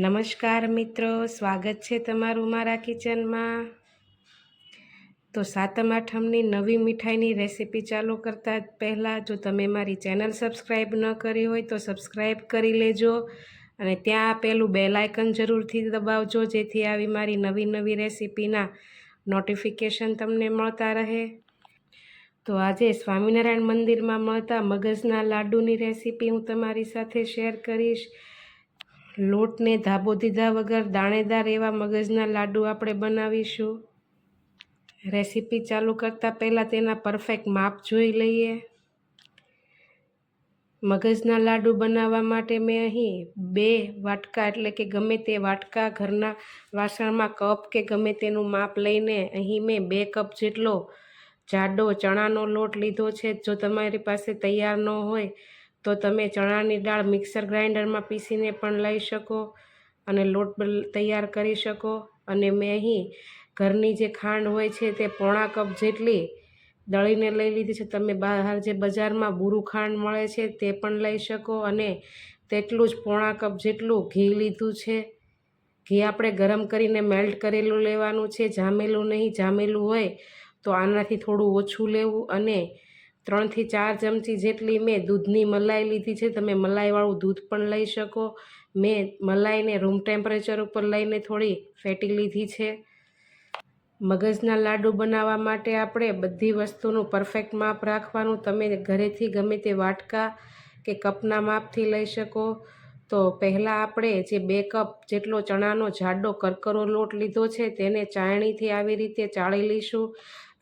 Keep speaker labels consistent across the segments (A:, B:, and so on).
A: નમસ્કાર મિત્રો, સ્વાગત છે તમારું મારા કિચનમાં. તો સાતમ આઠમની નવી મીઠાઈની રેસીપી ચાલુ કરતાં પહેલાં, જો તમે મારી ચેનલ સબસ્ક્રાઈબ ન કરી હોય તો સબસ્ક્રાઈબ કરી લેજો અને ત્યાં આપેલું બેલ આઇકન જરૂરથી દબાવજો, જેથી આવી મારી નવી નવી રેસીપીના નોટિફિકેશન તમને મળતા રહે. તો આજે સ્વામિનારાયણ મંદિરમાં મળતા મગજના લાડુની રેસીપી હું તમારી સાથે શેર કરીશ. લોટને ધાબો દીધા વગર દાણેદાર એવા મગજના લાડુ આપણે બનાવીશું. રેસીપી ચાલુ કરતાં પહેલાં તેના પરફેક્ટ માપ જોઈ લઈએ. મગજના લાડુ બનાવવા માટે મેં અહીં બે વાટકા, એટલે કે ગમે તે વાટકા, ઘરના વાસણમાં કપ કે ગમે તેનું માપ લઈને અહીં મેં બે કપ જેટલો જાડો ચણાનો લોટ લીધો છે. જો તમારી પાસે તૈયાર ન હોય તો તમે ચણાની દાળ મિક્સર ગ્રાઇન્ડરમાં પીસીને પણ લઈ શકો અને લોટ તૈયાર કરી શકો. અને મેં અહીં ઘરની જે ખાંડ હોય છે તે પોણા કપ જેટલી દળીને લઈ લીધી છે. તમે બહાર જે બજારમાં બુરું ખાંડ મળે છે તે પણ લઈ શકો અને તેટલું જ પોણા કપ જેટલું ઘી લીધું છે. ઘી આપણે ગરમ કરીને મેલ્ટ કરેલું લેવાનું છે. જામેલું નહીં, જામેલું હોય તો આનાથી થોડું ઓછું લેવું અને ત્રણથી ચાર ચમચી જેટલી મેં દૂધની મલાઈ લીધી છે. તમે મલાઈવાળું દૂધ પણ લઈ શકો. મેં મલાઈને રૂમ ટેમ્પરેચર ઉપર લઈને થોડી ફેટી લીધી છે. મગજના લાડુ બનાવવા માટે આપણે બધી વસ્તુનું પરફેક્ટ માપ રાખવાનું. તમે ઘરેથી ગમે તે વાટકા કે કપના માપથી લઈ શકો. તો પહેલાં આપણે જે બે કપ જેટલો ચણાનો જાડો કરકરો લોટ લીધો છે, તેને ચાળણીથી આવી રીતે ચાળી લઈશું.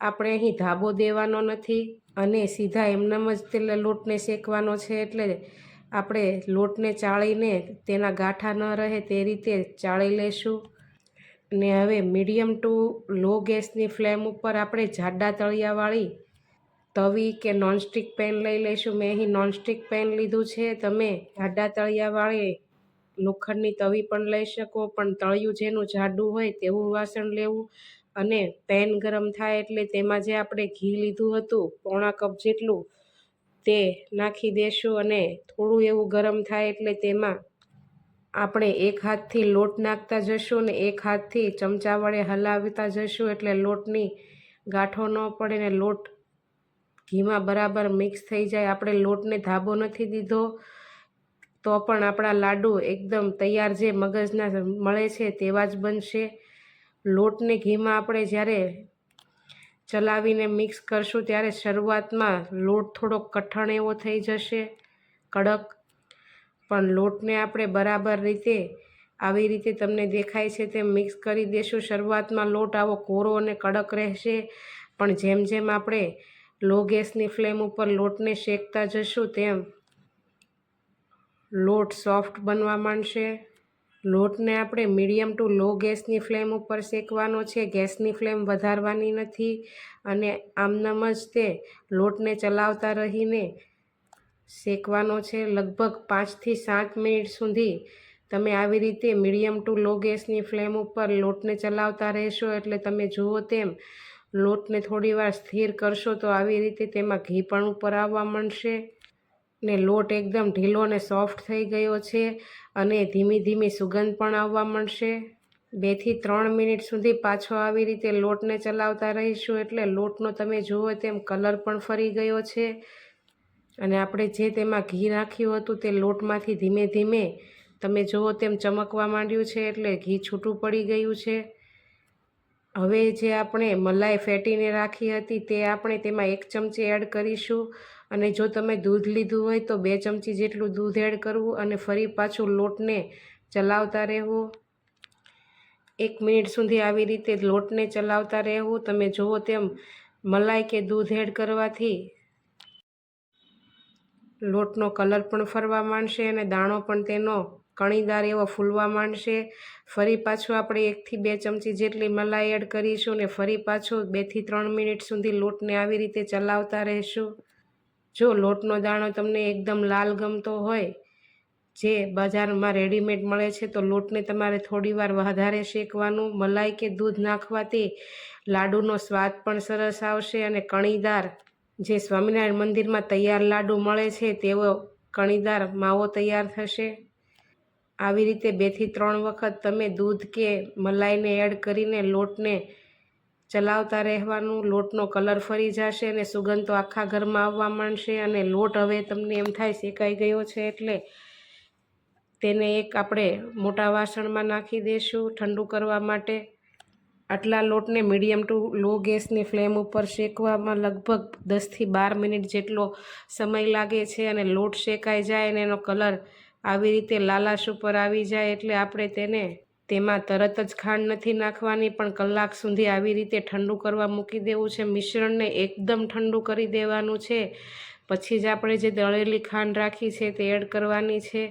A: આપણે અહીં ધાબો દેવાનો નથી. અને સીધા એમનેમ જ તે લોટને શેકવાનો છે એટલે આપણે લોટને ચાળીને તેના ગાંઠા ન રહે તે રીતે ચાળી લેશું. ને હવે મીડિયમ ટુ લો ગેસની ફ્લેમ ઉપર આપણે જાડા તળિયાવાળી તવી કે નોનસ્ટિક પેન લઈ લઈશું. મેં અહીં નોનસ્ટિક પેન લીધું છે. તમે જાડા તળિયાવાળી લોખંડની તવી પણ લઈ શકો, પણ તળિયું જેનું જાડું હોય તેવું વાસણ લેવું. અને પેન ગરમ થાય એટલે તેમાં જે આપણે ઘી લીધું હતું, પોણા કપ જેટલું, તે નાખી દેશું અને થોડું એવું ગરમ થાય એટલે તેમાં આપણે એક હાથથી લોટ નાખતા જશું અને એક હાથથી ચમચા વડે હલાવતા જશું એટલે લોટની ગાંઠો ન પડે ને લોટ ઘીમાં બરાબર મિક્સ થઈ જાય. આપણે લોટને ધાબો નથી દીધો તો પણ આપણા લાડુ એકદમ તૈયાર જે મગજના મળે છે તેવા જ બનશે. લોટને ઘીમાં આપણે જ્યારે ચલાવીને મિક્સ કરશું ત્યારે શરૂઆતમાં લોટ થોડોક કઠણ એવો થઈ જશે, કડક. પણ લોટને આપણે બરાબર રીતે આવી રીતે તમને દેખાય છે તેમ મિક્સ કરી દેશું. શરૂઆતમાં લોટ આવો કોરો અને કડક રહેશે, પણ જેમ જેમ આપણે લો ગેસની ફ્લેમ ઉપર લોટને શેકતા જશું તેમ લોટ સોફ્ટ બનવા માંડશે. લોટને આપણે મીડિયમ ટુ લો ગેસની ફ્લેમ ઉપર શેકવાનો છે. ગેસની ફ્લેમ વધારવાની નથી અને આમનામ જ તે લોટને ચલાવતા રહીને શેકવાનો છે. લગભગ પાંચથી સાત મિનિટ સુધી તમે આવી રીતે મીડિયમ ટુ લો ગેસની ફ્લેમ ઉપર લોટને ચલાવતા રહેશો. એટલે તમે જુઓ તેમ લોટને થોડીવાર સ્થિર કરશો તો આવી રીતે તેમાં ઘી પણ ઉપર આવવા માંડશે. ને લોટ એકદમ ઢીલો અને સોફ્ટ થઈ ગયો છે અને ધીમી ધીમી સુગંધ પણ આવવા માંડશે. બેથી ત્રણ મિનિટ સુધી પાછો આવી રીતે લોટને ચલાવતા રહીશું એટલે લોટનો તમે જુઓ તેમ કલર પણ ફરી ગયો છે. અને આપણે જે તેમાં ઘી રાખ્યું હતું તે લોટમાંથી ધીમે ધીમે તમે જુઓ તેમ ચમકવા માંડ્યું છે એટલે ઘી છૂટું પડી ગયું છે. હવે જે આપણે મલાઈ ફેટીને રાખી હતી તે આપણે તેમાં એક ચમચી એડ કરીશું. અને જો તમે દૂધ લીધું હોય તો બે ચમચી જેટલું દૂધ એડ કરવું અને ફરી પાછું લોટને ચલાવતા રહેવું. એક મિનિટ સુધી આવી રીતે લોટને ચલાવતા રહેવું. તમે જુઓ તેમ મલાઈ કે દૂધ એડ કરવાથી લોટનો કલર પણ ફરવા માંડશે અને દાણો પણ તેનો કણીદાર એવો ફૂલવા માંડશે. ફરી પાછું આપણે એકથી બે ચમચી જેટલી મલાઈ એડ કરીશું ને ફરી પાછું બેથી ત્રણ મિનિટ સુધી લોટને આવી રીતે ચલાવતા રહેશું. જો લોટનો દાણો તમને એકદમ લાલ ગમતો હોય, જે બજારમાં રેડીમેડ મળે છે, તો લોટને તમારે થોડીવાર વધારે શેકવાનું. મલાઈ કે દૂધ નાખવાથી લાડુનો સ્વાદ પણ સરસ આવશે અને કણીદાર જે સ્વામિનારાયણ મંદિરમાં તૈયાર લાડુ મળે છે, તેવો કણીદાર માવો તૈયાર થશે. આવી રીતે બેથી ત્રણ વખત તમે દૂધ કે મલાઈને એડ કરીને લોટને ચલાવતા રહેવાનું, લોટનો કલર ફરી જશે અને સુગંધ તો આખા ઘરમાં આવવા માંડશે અને લોટ હવે તમને એમ થાય શેકાઈ ગયો છે એટલે તેને એક આપણે મોટા વાસણમાં નાખી દઈશું ઠંડુ કરવા માટે. આટલા લોટને મીડિયમ ટુ લો ગેસની ફ્લેમ ઉપર શેકવામાં લગભગ દસથી બાર મિનિટ જેટલો સમય લાગે છે અને લોટ શેકાઈ જાય અને એનો કલર આવી રીતે લાલાશ ઉપર આવી જાય એટલે આપણે તેને તેમાં તરત જ ખાંડ નથી નાખવાની, પણ કલાક સુધી આવી રીતે ઠંડુ કરવા મૂકી દેવું છે. મિશ્રણને એકદમ ઠંડુ કરી દેવાનું છે. પછી જ આપણે જે દળેલી ખાંડ રાખી છે તે એડ કરવાની છે.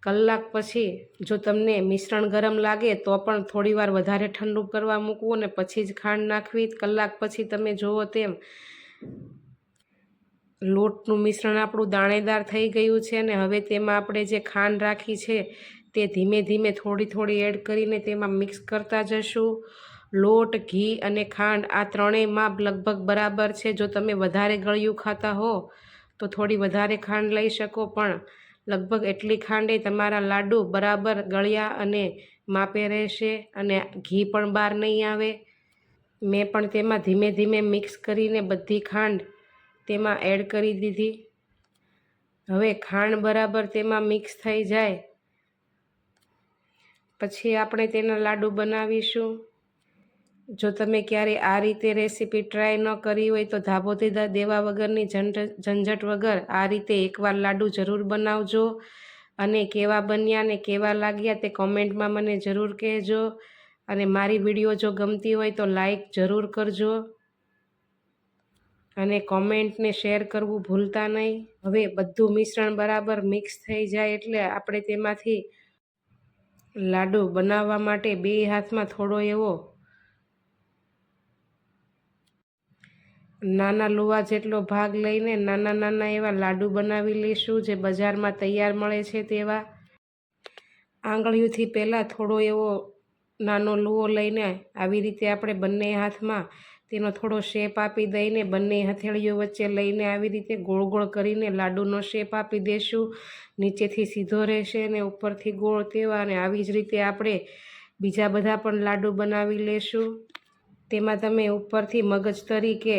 A: કલાક પછી જો તમને મિશ્રણ ગરમ લાગે તો પણ થોડીવાર વધારે ઠંડુ કરવા મૂકવું અને પછી જ ખાંડ નાખવી. કલાક પછી તમે જુઓ તેમ લોટનું મિશ્રણ આપણું દાણેદાર થઈ ગયું છે અને હવે તેમાં આપણે જે ખાંડ રાખી છે તે ધીમે ધીમે થોડી થોડી એડ કરીને તેમાં મિક્સ કરતા જશું. લોટ, ઘી અને ખાંડ આ ત્રણેય માપ લગભગ બરાબર છે. જો તમે વધારે ગળ્યું ખાતા હો, તો થોડી વધારે ખાંડ લઈ શકો, પણ લગભગ એટલી ખાંડે તમારા લાડુ બરાબર ગળ્યા અને માપે રહેશે અને ઘી પણ બહાર નહીં આવે. મેં પણ તેમાં ધીમે ધીમે મિક્સ કરીને બધી ખાંડ તેમાં એડ કરી દીધી. હવે ખાંડ બરાબર તેમાં મિક્સ થઈ જાય. પછી આપણે તેના લાડુ બનાવીશું. જો તમે ક્યારે આ રીતે રેસીપી ટ્રાય ન કરી હોય તો ધાબોથી દેવા વગરની ઝંઝટ વગર આ રીતે એકવાર લાડુ જરૂર બનાવજો. અને કેવા બન્યા ને કેવા લાગ્યા તે કોમેન્ટમાં મને જરૂર કહેજો. અને મારી વીડિયો જો ગમતી હોય તો લાઈક જરૂર કરજો. અને કોમેન્ટને શેર કરવું ભૂલતા નહીં. હવે બધું મિશ્રણ બરાબર મિક્સ થઈ જાય એટલે આપણે તેમાંથી લાડુ બનાવવા માટે બે હાથમાં થોડો એવો નાના લુવા જેટલો ભાગ લઈને નાના નાના એવા લાડુ બનાવી લઈશું જે બજારમાં તૈયાર મળે છે તેવા. આંગળીઓથી પહેલાં થોડો એવો નાનો લૂવો લઈને આવી રીતે આપણે બંને હાથમાં તેનો થોડો શેપ આપી દઈને બંને હથેળીઓ વચ્ચે લઈને આવી રીતે ગોળ ગોળ કરીને લાડુનો શેપ આપી દઈશું નીચેથી સીધો રહેશે અને ઉપરથી ગોળ તેવા અને આવી જ રીતે આપણે બીજા બધા પણ લાડુ બનાવી લેશું. તેમાં તમે ઉપરથી મગજ તરીકે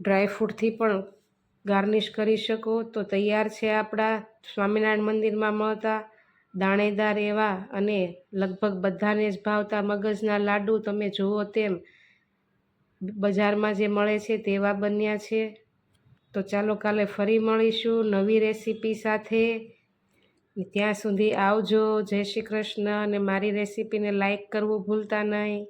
A: ડ્રાયફ્રૂટથી પણ ગાર્નિશ કરી શકો. તો તૈયાર છે આપણા સ્વામિનારાયણ મંદિરમાં મળતા દાણેદાર એવા અને લગભગ બધાને જ ભાવતા મગજના લાડુ તમે જુઓ તેમ બજારમાં જે મળે છે તેવા બન્યા છે. તો ચાલો કાલે ફરી મળીશું નવી રેસીપી સાથે. ત્યાં સુધી આવજો. જય શ્રી કૃષ્ણ અને મારી રેસીપીને લાઈક કરવું ભૂલતા નહીં.